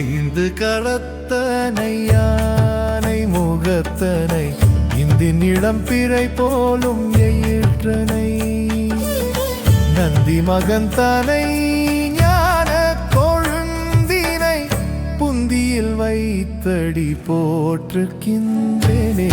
ஐந்து முகத்தனை யானை முகத்தனை இந்தின் இளம் பிறை போலும் எயிற்றனை. நந்தி மகன் தனை ஞான கொழுந்தினை புந்தியில் வைத்தடி போற்றுக்கின்றேனே